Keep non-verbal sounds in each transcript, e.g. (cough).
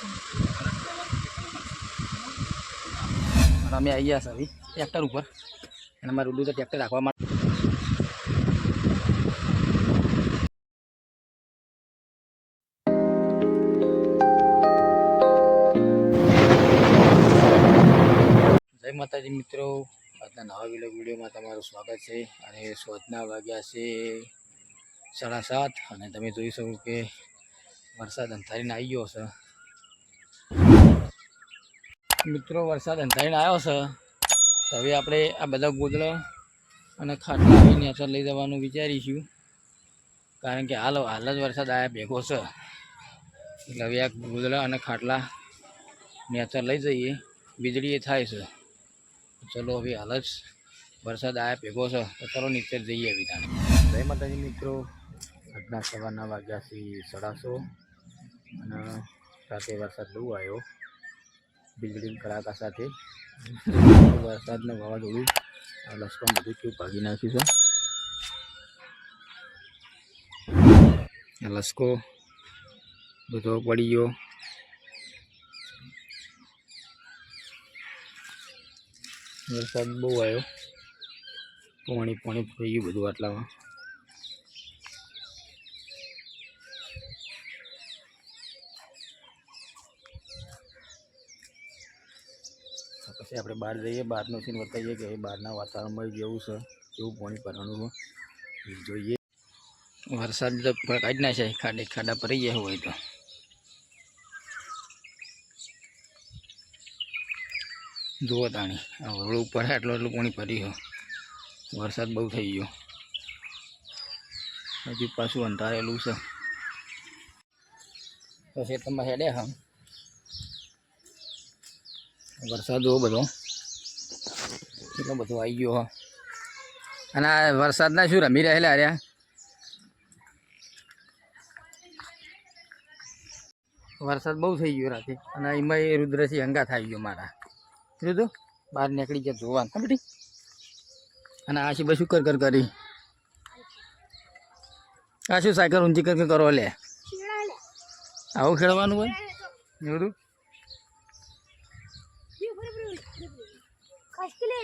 અમે આવી ગયા છે ટ્રેક્ટર ઉપર. અને અમારું ઉડું તો ટ્રેક્ટર રાખવા માટે. જય માતાજી મિત્રો. આજના નવા વીડિયો વિડીયોમાં તમારું સ્વાગત છે. અને સોજના વાગ્યા છે સાડા સાત. અને તમે જોઈ શકો કે વરસાદ અંધારીને આવી ગયો છે. મિત્રો, વરસાદ અંધારીને આવ્યો છે, તો હવે આપણે આ બધા ગોદડા અને ખાટલા આવીને અસર લઈ જવાનું વિચારીશું. કારણ કે હાલ હાલ જ વરસાદ આવ્યા ભેગો છે. એટલે હવે આ ગોદડા અને ખાટલા નેચર લઈ જઈએ. વીજળી એ થાય છે. ચલો હવે હાલ જ વરસાદ આવ્યા ભેગો છે, તો ચલો નીચે જઈએ વિધાન જય માતાજી મિત્રો. આજના સવારના વાગ્યા છે સાડાસો અને સાથે વરસાદ બહુ આવ્યો વીજળી કડાકા સાથે. વરસાદને વાવાઝોડું લસકમ બધું કેવું ભાગી નાખ્યું છે. લસકો બધો પડી ગયો. વરસાદ બહુ આવ્યો. પાણી પાણી થઈ ગયું બધું આટલામાં. પછી આપણે બહાર જઈએ, બહારનું સીન બતાવીએ કે બહારના વાતાવરણમાં જેવું છે? કેવું પાણી ભરવાનું જોઈએ. વરસાદ તો કાઢી છે. ખાડે, ખાડા ભરી ગયા હોય તો. જુઓ તાણી, આ રોડ ઉપર આટલું આટલું પાણી ભરી ગયો વરસાદ બહુ થઈ ગયો. હજી પાછું અંધારેલું છે. તો ખેતરમાં હેડે હા વરસાદ જોવો બધો. કેટલો બધો આવી ગયો હો. અને આ વરસાદના શું રમી રહેલા અરે વરસાદ બહુ થઈ ગયો રાતે. અને એમાં એ રુદ્રસિંહ હંગા થઈ ગયો મારા. રુદ્ર બહાર નીકળી ગયા જોવાનું. હા બેટી? અને આ શું શું કર કર? કરી આ શું સાયકલ ઊંચી કર કરો લે? આવું ખેડવાનું હોય? એવું કસ્કિલે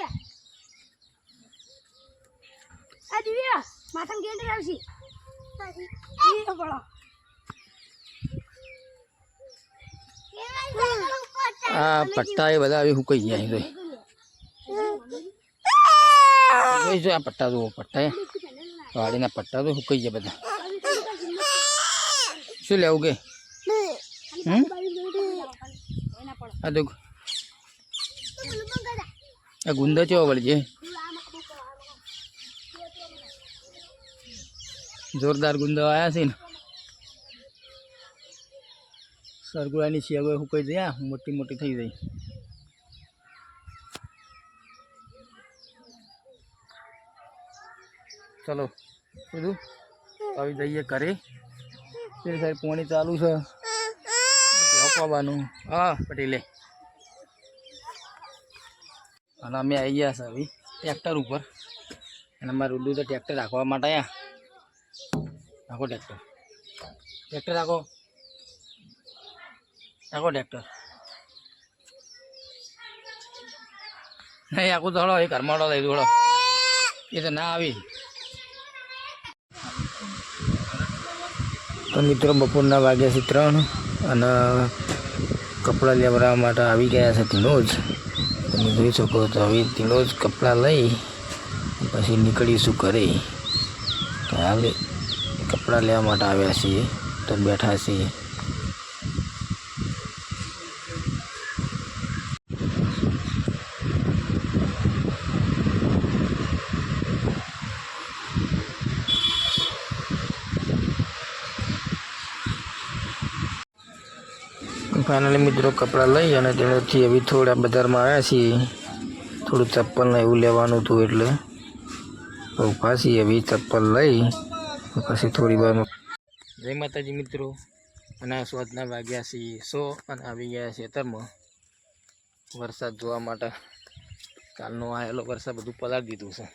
આ દિવ્યા માથામાં ગેંડ આવશી આ પટ્ટા એ બધા આવી હુકાઈ ગયા છે. જોઈ જો આ પટ્ટા જુઓ પટ્ટા એ. વાડીના પટ્ટા તો હુકાઈ ગયા બધા. શું લેવું કે? હમ? આ ગુંદા ચેવા વળજે? જોરદાર ગુંદા આવ્યા છે ને. સરગુડાની શિયાગો સુકાઈ જાય મોટી મોટી થઈ જાય. ચલો બધું આવી જઈએ ઘરે. તે સાહેબ પાણી ચાલુ છે. હા પટેલે. અને અમે આવી ગયા છે હવે ટ્રેક્ટર ઉપર. અને અમારે ઉડું તો ટ્રેક્ટર રાખવા માટે આવ્યા રાખો ટ્રેક્ટર. ટ્રેક્ટર રાખો. રાખો ટ્રેક્ટર. નહીં, આખું ધોળો એ ઘરમાં લઈ દોડો. એ તો ના આવી. તો મિત્રો, બપોરના વાગ્યા છે ત્રણ અને કપડાં લેવડાવવા માટે આવી ગયા છે તેનો જ તમે જોઈ શકો તો હવે તેનો જ કપડાં લઈ પછી નીકળીશું ઘરે. હાલ કપડાં લેવા માટે આવ્યા છીએ. તો બેઠા છીએ. ફાઇનલી મિત્રો કપડાં લઈ અને તેનાથી હવે થોડા બજારમાં આવ્યા છીએ. થોડું ચપ્પલ ને એવું લેવાનું હતું એટલે. ઊભા છીએ હવે ચપ્પલ લઈ પછી થોડી વાર જય માતાજી મિત્રો. અને સ્વાદના વાગ્યા છીએ સો અને આવી ગયા છે ખેતરમાં વરસાદ જોવા માટે કાલનો આવેલો વરસાદ બધું પલાળી દીધું છે.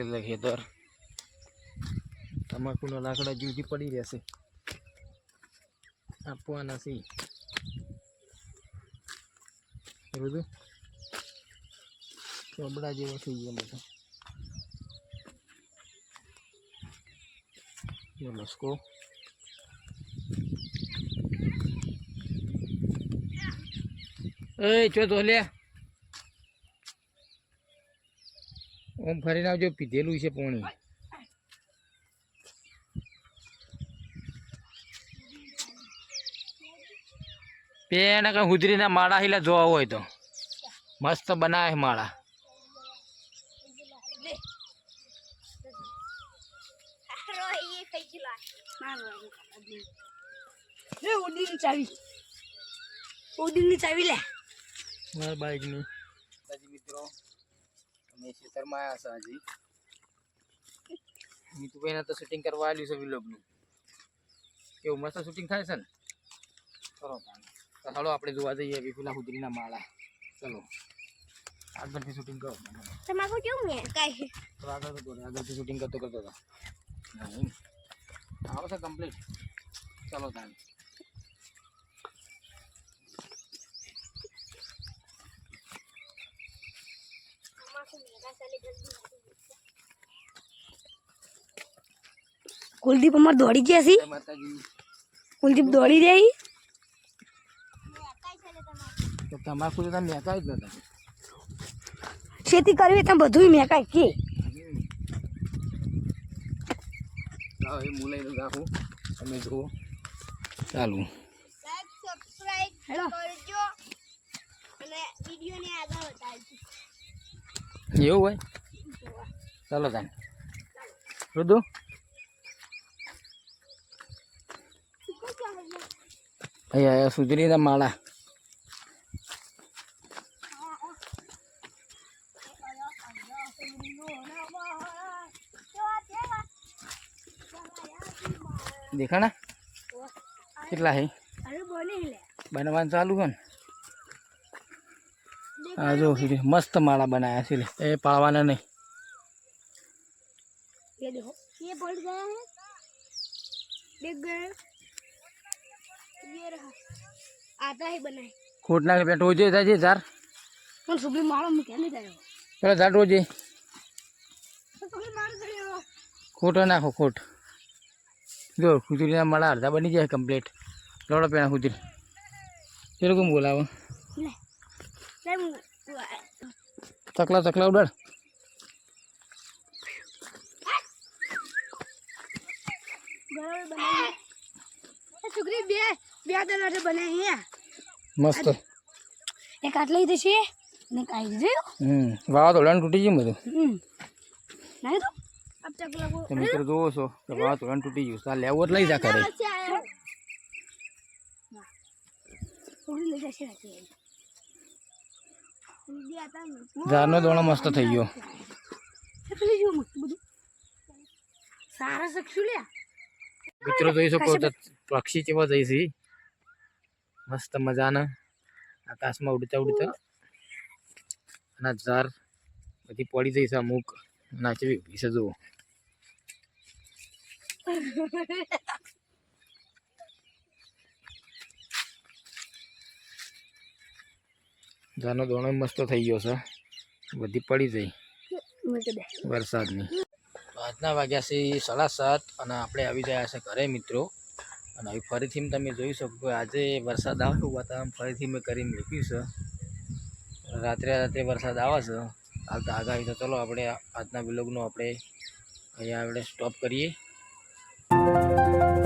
એટલે ખેતર તમાકુનો લાકડા જીવજી પડી રહેશે. આપવાના છે બધું ચોબડા જેવો થઈ ગયો બધો લસકો એ ચો લે ઓમ ફરીને આવજો પીધેલું છે પોણી પેણ કે હુદરીના માળા હિલા જોવા હોય તો. મસ્ત બનાવે માળા. એ ઉડીની ચાવી. ઉડીની ચાવી લે. મારા બાઈકની. હજી મિત્રો અમે ખેતરમાં આવ્યા છે હજી મીતુભાઈને તો શૂટિંગ કરવા આવ્યું છે વિલોગનું કેવું મસ્ત શૂટિંગ થાય છે ને? કરો. તો ચાલો આપણે જોવા જઈએ વિપુલા હુદરીના માળા. ચલો. આગળથી શૂટિંગ કરો. તમારું કેવું ને કાઈ. તો આગળ તો. આગળથી શૂટિંગ કરતો કરતો હતો આવે છે કમ્પ્લીટ ચલો તાન. કુલદીપ અમાર દોડી ગયા છે. કુલદીપ દોડી રહી તો તમાકુ તો તમે મેકાય જ નતા. ખેતી કરવી તમે બધું મેકાય કે? લાવો એ હું લઈ રાખું તમે જુઓ. ચાલુ. હેલો. એવું હોય? ચાલો તાને. રુદુ? અહીંયા સુધરીના માળા. દેખાણા કેટલા હે અરે બોલી લે બનવાનું ચાલુ છે ને આ જો હીરે મસ્ત માળા બનાવ્યા છે લે એ પાળવાના નહીં ये देखो ये पड़ गया है देख गए ये रहा आता ही बनाए ખોટ નાખે પેટ રોજે થાય છે ચાર પણ સુબી મારો મૂકે નહીં ગયો પેલા ચાર રોજે તો સુબી મારો ગયો ખોટો નાખો ખોટ જો ખુજરીના માળા અડધા બની જાય કમ્પ્લીટ લોડો પેણા ખુજરી એ લોકો બોલાવો? ચકલા ચકલા ઉડાડ. બરાબર એ છોકરી બે બે દના બનાવી મસ્ત. એક આટલી તો છે ને કાઈ દીધું હમ વાવા તોડાનું તૂટી ગયું બધું. હમ. નહીં તો અબ તક મિત્રો જોવો છો કે વાત તોડાનું તૂટી ગયું. તાર લેવો જ લઈ જા કરે થોડી લઈ જશે રાખી બે હતા ને. ઝારનો દોણો મસ્ત થઈ ગયો. પેલી જો મસ્ત બધું. સારા શકશું લ્યા મિત્રો જોઈ શકો તો પક્ષી કેવા જઈ છે. મસ્ત મજાના. આકાશમાં ઉડતા ઉડતા. અને ઝાર બધી પડી જઈ છે અમુક. નાચવી ઊભી છે જુઓ. (laughs) ઝારનો દોણો મસ્ત થઈ ગયો છે. બધી પડી જઈ વરસાદની. આજના વાગ્યા છે સાડા સાત અને આપણે આવી ગયા છે ઘરે મિત્રો. અને હવે ફરીથી તમે જોઈ શકો કે આજે વરસાદ આવે એવું વાતાવરણ ફરીથી મેં કરીને મૂક્યું છે. રાત્રે રાત્રે વરસાદ આવે છે. હાલ તો આગાહી તો ચલો આપણે આજના વિલોગનો આપણે અહીંયા આપણે સ્ટોપ કરીએ. Thank you.